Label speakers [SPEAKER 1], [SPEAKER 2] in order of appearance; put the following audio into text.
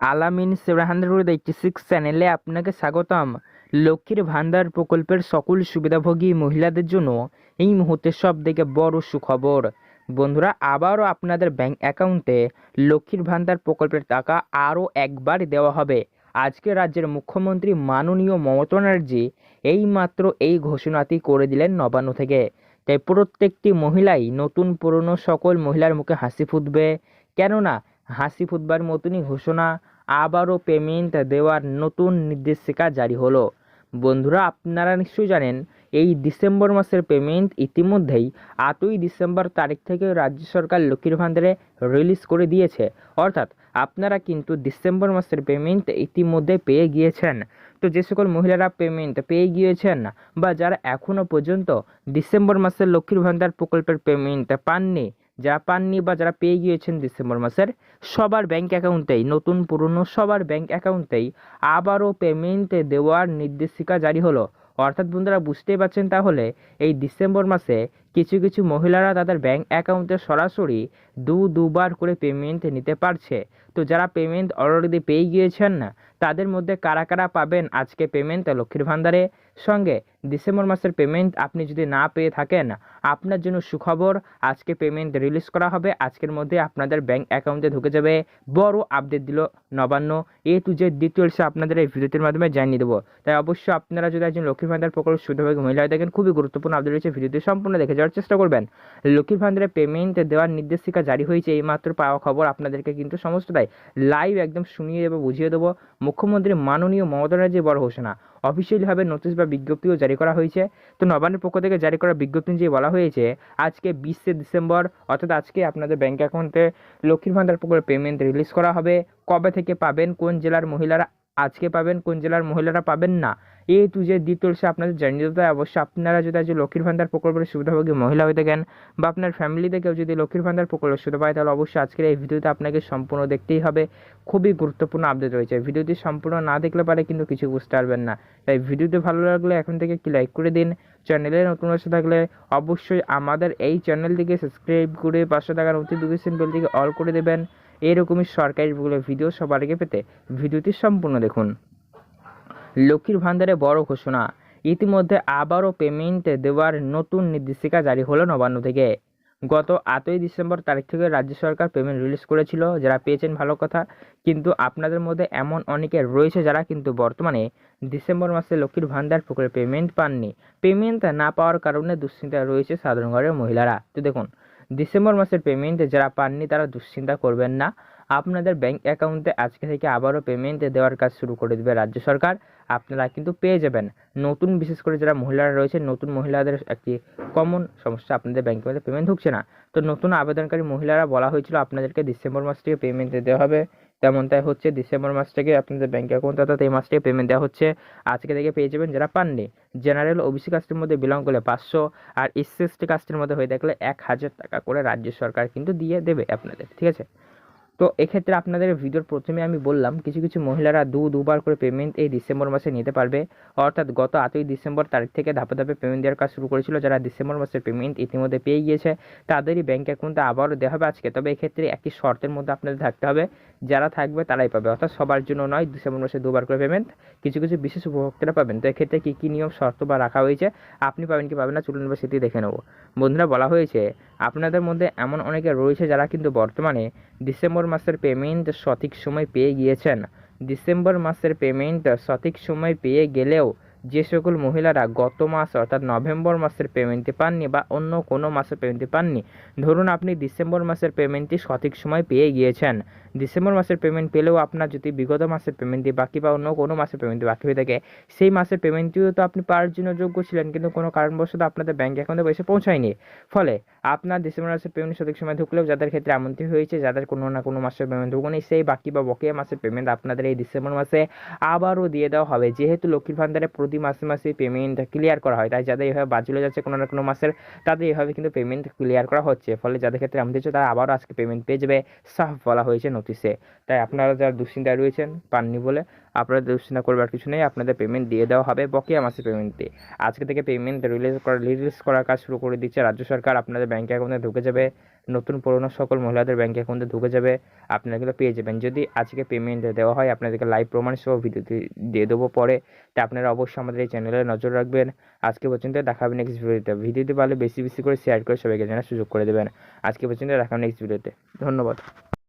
[SPEAKER 1] আলামিন seven eighty six চ্যানেলে আপনাকে স্বাগতম। লক্ষ্মীর ভান্ডার প্রকল্পের সকল সুবিধাভোগী মহিলাদের জন্য এই মুহূর্তে সব থেকে বড় সুখবর। বন্ধুরা, আবারও আপনাদের ব্যাংক অ্যাকাউন্টে লক্ষ্মীর ভান্ডার প্রকল্পের টাকা আরও একবার দেওয়া হবে। আজকে রাজ্যের মুখ্যমন্ত্রী মাননীয় মমতা ব্যানার্জি এইমাত্র এই ঘোষণাটি করে দিলেন নবান্ন থেকে। তাই প্রত্যেকটি মহিলাই নতুন পুরনো সকল মহিলার মুখে হাসি ফুটবে। কেননা হাসি ফুটবার মতনই ঘোষণা আবারও পেমেন্ট দেওয়ার নতুন নির্দেশিকা জারি হলো। বন্ধুরা, আপনারা নিশ্চয়ই জানেন, এই ডিসেম্বর মাসের পেমেন্ট ইতিমধ্যেই আটই ডিসেম্বর তারিখ থেকে রাজ্য সরকার লক্ষ্মীর ভান্ডারে রিলিজ করে দিয়েছে। অর্থাৎ আপনারা কিন্তু ডিসেম্বর মাসের পেমেন্ট ইতিমধ্যে পেয়ে গিয়েছেন। তো যে সকল মহিলারা পেমেন্ট পেয়ে গিয়েছেন বা যারা এখনও পর্যন্ত ডিসেম্বর মাসের লক্ষ্মীর ভান্ডার প্রকল্পের পেমেন্ট পাননি যারা পাননি বা যারা পেয়ে গিয়েছেন ডিসেম্বর মাসের, সবার ব্যাঙ্ক অ্যাকাউন্টেই নতুন পুরনো সবার ব্যাঙ্ক অ্যাকাউন্টেই আবারও পেমেন্ট দেওয়ার নির্দেশিকা জারি হলো। অর্থাৎ বন্ধুরা বুঝতেই পারছেন তাহলে, এই ডিসেম্বর মাসে কিছু কিছু মহিলারা তাদের ব্যাঙ্ক অ্যাকাউন্টে সরাসরি দু দুবার করে পেমেন্ট নিতে পারছে। তো যারা পেমেন্ট অলরেডি পেয়ে গিয়েছেন না, তাদের মধ্যে কারা কারা পাবেন আজকে পেমেন্ট লক্ষ্মীর ভান্ডারে সঙ্গে ডিসেম্বর মাসের পেমেন্ট আপনি যদি না পেয়ে থাকেন, আপনার জন্য সুখবর আজকে পেমেন্ট রিলিজ করা হবে। আজকের মধ্যে আপনাদের ব্যাংক অ্যাকাউন্টে ঢুকে যাবে। বড় আপডেট দিল নবান্ন। এ টু জেড ডিটেলসে আপনাদের এই ভিডিওটির মাধ্যমে জানিয়ে দেবো। তাই অবশ্যই আপনারা যদি একজন লক্ষ্মীর ভান্ডার প্রকল্প সুবিধাভোগী মহিলা হয়ে থাকেন, খুবই গুরুত্বপূর্ণ আপডেট রয়েছে। ভিডিওটি সম্পূর্ণ দেখে যাওয়ার চেষ্টা করবেন। লক্ষ্মীর ভান্ডারে পেমেন্ট দেওয়ার নির্দেশিকা জারি হয়েছে, এইমাত্র পাওয়া খবর আপনাদেরকে কিন্তু সমস্ত সমস্তটাই লাইভ একদম শুনিয়ে দেবো, বুঝিয়ে দেবো। মুখ্যমন্ত্রী মাননীয় মমতা ব্যানার্জির বড় ঘোষণা। অফিসিয়ালিভাবে নোটিশ বা বিজ্ঞপ্তিও জারি করা হয়েছে। তো নবান্নের পক্ষ থেকে জারি করা বিজ্ঞপ্তি যে বলা হয়েছে, আজকে বিশে ডিসেম্বর, অর্থাৎ আজকে আপনাদের ব্যাঙ্ক অ্যাকাউন্টে লক্ষ্মীর ভান্ডার প্রকল্পের পেমেন্ট রিলিজ করা হবে। কবে থেকে পাবেন, কোন জেলার মহিলারা আজকে পাবেন, কোন জেলার মহিলারা পাবেন না। এ টু যে ডিটেলসে আপনাদের জানিয়ে দিতে হয়, অবশ্যই আপনারা যদি আজ লক্ষ্মীর ভান্ডার প্রকল্পের সুবিধাভোগী মহিলা হয়ে থাকেন বা আপনার ফ্যামিলিতে কেউ যদি লক্ষ্মীর ভান্ডার প্রকল্পের সুবিধা পায়, তাহলে অবশ্যই আজকের এই ভিডিওতে আপনাকে সম্পূর্ণ দেখতেই হবে। খুবই গুরুত্বপূর্ণ আপডেট রয়েছে। ভিডিওটি সম্পূর্ণ না দেখলে পারে কিন্তু কিছু বুঝতে পারবেন না। তাই ভিডিওটি ভালো লাগলে এখন থেকে একটি লাইক করে দিন। চ্যানেলে নতুন এসে থাকলে অবশ্যই আমাদের এই চ্যানেলটিকে সাবস্ক্রাইব করে পাশে থাকা নোটিফিকেশন বেলটিকে অল করে দেবেন। এরকমই সরকারি ভিডিও সবার আগে পেতে ভিডিওটি সম্পূর্ণ দেখুন। লক্ষ্মীর ভান্ডারে বড় ঘোষণা। ইতিমধ্যে আবারও পেমেন্ট দেওয়ার নতুন নির্দেশিকা জারি হলো নবান্ন থেকে। গত আটই ডিসেম্বর তারিখ থেকে রাজ্য সরকার পেমেন্ট রিলিজ করেছিল। যারা পেয়েছেন ভালো কথা, কিন্তু আপনাদের মধ্যে এমন অনেকে রয়েছে যারা কিন্তু বর্তমানে ডিসেম্বর মাসে লক্ষ্মীর ভান্ডার প্রকল্পে পেমেন্ট পাননি। পেমেন্ট না পাওয়ার কারণে দুশ্চিন্তায় রয়েছে সাধারণ ঘরের মহিলারা। তো দেখুন ডিসেম্বর মাসের পেমেন্ট যারা পাননি তারা দুশ্চিন্তা করবেন না। আপনাদের ব্যাংক অ্যাকাউন্টে আজকে থেকে আবারও পেমেন্ট দেওয়ার কাজ শুরু করে দেবে রাজ্য সরকার। আপনারা কিন্তু পেয়ে যাবেন। নতুন বিশেষ করে যারা মহিলারা রয়েছে, নতুন মহিলাদের একটি কমন সমস্যা আপনাদের ব্যাংকের মধ্যে পেমেন্ট ঢুকছে না। তো নতুন আবেদনকারী মহিলারা বলা হয়েছিল, আপনাদেরকে ডিসেম্বর মাস থেকে পেমেন্ট দেওয়া হবে। তেমন তাই হচ্ছে ডিসেম্বর মাস থেকে আপনাদের ব্যাঙ্ক অ্যাকাউন্ট অর্থাৎ এই মাস থেকে পেমেন্ট দেওয়া হচ্ছে। আজকে থেকে পেয়ে যাবেন যারা পাননি জেনারেল ওবিসি কাস্টের মধ্যে বিলং করলে পাঁচশো আর এসসি এসটি কাস্টের মধ্যে হয়ে থাকলে এক হাজার টাকা করে রাজ্য সরকার কিন্তু দিয়ে দেবে আপনাদের, ঠিক আছে? তো এক্ষেত্রে আপনাদের ভিডিওর প্রথমে আমি বললাম, কিছু কিছু মহিলারা দু, দুবার করে পেমেন্ট এই ডিসেম্বর মাসে নিতে পারবে। অর্থাৎ গত আটই ডিসেম্বর তারিখ থেকে ধাপে ধাপে পেমেন্ট দেওয়ার কাজ শুরু করেছিল যারা ডিসেম্বর মাসের পেমেন্ট ইতিমধ্যে পেয়ে গিয়েছে, তাদেরই ব্যাঙ্ক অ্যাকাউন্টে আবারও দেওয়া হবে আজকে। তবে এক্ষেত্রে একটি শর্তের মধ্যে আপনাদের থাকতে হবে, যারা থাকবে তারাই পাবে। অর্থাৎ সবার জন্য নয় ডিসেম্বর মাসে দুবার করে পেমেন্ট কিছু কিছু বিশেষ উপভোক্তারা পাবেন। তো এক্ষেত্রে কী কী নিয়ম, শর্ত বা রাখা হয়েছে? আপনি পাবেন কি পাবেন না, চলুন বা সেটি দেখে নেব। বন্ধুরা, বলা হয়েছে, আপনাদের মধ্যে এমন অনেকে রয়েছে যারা কিন্তু বর্তমানে ডিসেম্বর মাসের পেমেন্ট সঠিক সময় পেয়ে গিয়েছেন। ডিসেম্বর মাসের পেমেন্ট সঠিক সময় পেয়ে গেলেও যে সকল মহিলারা গত মাস অর্থাৎ নভেম্বর মাসের পেমেন্টটি পাননি বা অন্য কোনো মাসের পেমেন্টটি পাননি, ধরুন আপনি ডিসেম্বর মাসের পেমেন্টটি সঠিক সময় পেয়ে গিয়েছেন। ডিসেম্বর মাসের পেমেন্ট পেলেও আপনার যদি বিগত মাসের পেমেন্টটি বাকি বা অন্য কোনো মাসের পেমেন্টটি বাকি হয়ে থাকে, সেই মাসের পেমেন্টটিও তো আপনি পাওয়ার জন্য যোগ্য ছিলেন, কিন্তু কোনো কারণবশত আপনাদের ব্যাঙ্ক অ্যাকাউন্টে পয়সা পৌঁছায়নি। ফলে আপনার ডিসেম্বর মাসের পেমেন্ট সঠিক সময় ঢুকলেও যাদের ক্ষেত্রে এমনটি হয়েছে, যাদের কোনো না কোনো মাসের পেমেন্ট ঢুকুনি, সেই বাকি বা বকেয়া মাসের পেমেন্ট আপনাদের এই ডিসেম্বর মাসে আবারও দিয়ে দেওয়া হবে। যেহেতু লক্ষ্মীর ভান্ডারে প্রতি মাসে মাসে পেমেন্ট ক্লিয়ার করা হয়। তাই যাদের এভাবে চলে যাচ্ছে কোনো না কোনো মাসের, তাদের এভাবে কিন্তু পেমেন্ট ক্লিয়ার করা হচ্ছে। ফলে যাদের ক্ষেত্রে আমাদের তারা আবারও আজকে পেমেন্ট পেয়ে যাবে, সাফ বলা হয়েছে নোটিশে তাই আপনারা যারা দুশ্চিন্তায় রয়েছেন, পাননি বলে আপনাদের দুশ্চিন্তা করবার কিছু নেই, আপনাদের পেমেন্ট দিয়ে দেওয়া হবে বকেয়া মাসের পেমেন্ট দিয়ে। আজকে থেকে পেমেন্ট রিলিজ করা রিলিজ করার কাজ শুরু করে দিচ্ছে রাজ্য সরকার। আপনাদের ব্যাঙ্ক অ্যাকাউন্টে ঢুকে যাবে। নতুন পুরনো সকল মহিলাদের ব্যাঙ্ক অ্যাকাউন্টে ঢুকে যাবে। আপনারা কিন্তু পেয়ে যাবেন। যদি আজকে পেমেন্ট দেওয়া হয়, আপনাদেরকে লাইভ প্রমাণ সহ ভিডিও দিয়ে দেবো পরে। তা আপনারা অবশ্যই আমাদের এই চ্যানেলে নজর রাখবেন। আজকে পর্যন্ত দেখাবেন নেক্সট ভিডিওতে ভিডিওটি ভালো, বেশি বেশি করে শেয়ার করে সবাইকে জানার সুযোগ করে দেবেন। আজকে পর্যন্ত দেখাবেন নেক্সট ভিডিওতে ধন্যবাদ।